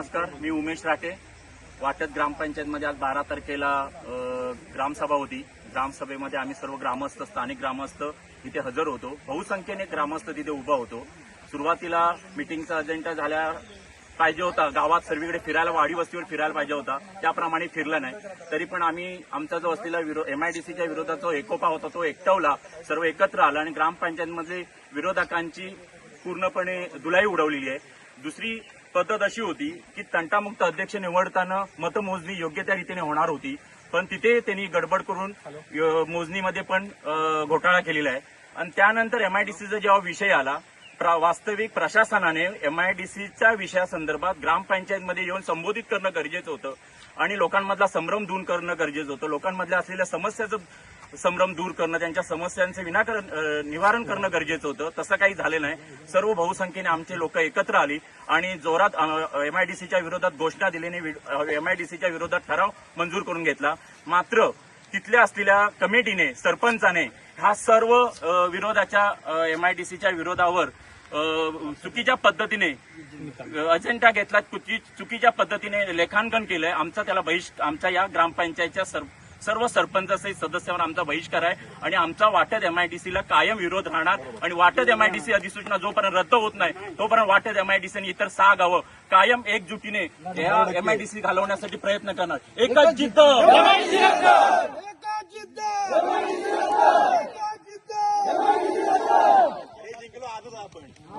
नमस्कार मी उमेश राठे. वाटत ग्रामपंचायतमध्ये आज बारा तारखेला ग्रामसभा होती. ग्रामसभेमध्ये आम्ही सर्व ग्रामस्थ स्थानिक ग्रामस्थ तिथे हजर होतो. बहुसंख्येने ग्रामस्थ तिथे उभा होतो. सुरुवातीला मिटिंगचा अजेंडा झाल्या पाहिजे होता. गावात सर्वीकडे फिरायला वाडी वस्तीवर फिरायला पाहिजे होता. त्याप्रमाणे फिरला नाही. तरी पण आम्ही आमचा जो असलेला विरोध एमआयडीसीच्या विरोधात जो एकोपा होता तो एकटवला. सर्व एकत्र आला आणि ग्रामपंचायतमध्ये विरोधकांची पूर्णपणे दुलाई उडवलेली आहे. दुसरी पद्धत अशी होती की तंटामुक्त अध्यक्ष निवडताना मतमोजणी योग्य त्या रीतीने होणार होती. पण तिथे त्यांनी गडबड करून मोजणीमध्ये पण घोटाळा केलेला आहे. आणि त्यानंतर एमआयडीसीचा जेव्हा विषय आला वास्तविक प्रशासनाने एमआयडीसीच्या विषयासंदर्भात ग्रामपंचायतमध्ये येऊन संबोधित करणं गरजेचं होतं. आणि लोकांमधला संभ्रम दूर करणं गरजेचं होतं. लोकांमधल्या असलेल्या समस्याचं संभ्रम दूर करणं त्यांच्या समस्यांचं विनाकरण निवारण करणं गरजेचं होतं. तसं काही झालं नाही. सर्व बहुसंख्येने आमचे लोक एकत्र आली आणि जोरात एमआयडीसीच्या विरोधात घोषणा दिल्याने एमआयडीसीच्या विरोधात ठराव मंजूर करून घेतला. मात्र तिथल्या असलेल्या कमिटीने सरपंचाने हा सर्व विरोधाच्या एमआयडीसीच्या विरोधावर चुकीच्या पद्धतीने अजेंडा घेतला. चुकी- चुकीच्या पद्धतीने लेखांकन केलंय. आमचा त्याला बहिष्कार आमच्या या ग्रामपंचायतच्या सर- सर्व सरपंच सदस्यावर आमचा बहिष्कार आहे आणि आमचा वाटत एमआयडीसीला कायम विरोध राहणार आणि वाटत एमआयडीसी अधिसूचना जोपर्यंत रद्द होत नाही तोपर्यंत वाटत एमआयडीसी आणि इतर सहा गावं कायम एकजुटीने या एमआयडीसी घालवण्यासाठी प्रयत्न करणार. एकच जिद्द! एका जिद्द! एका जिद्द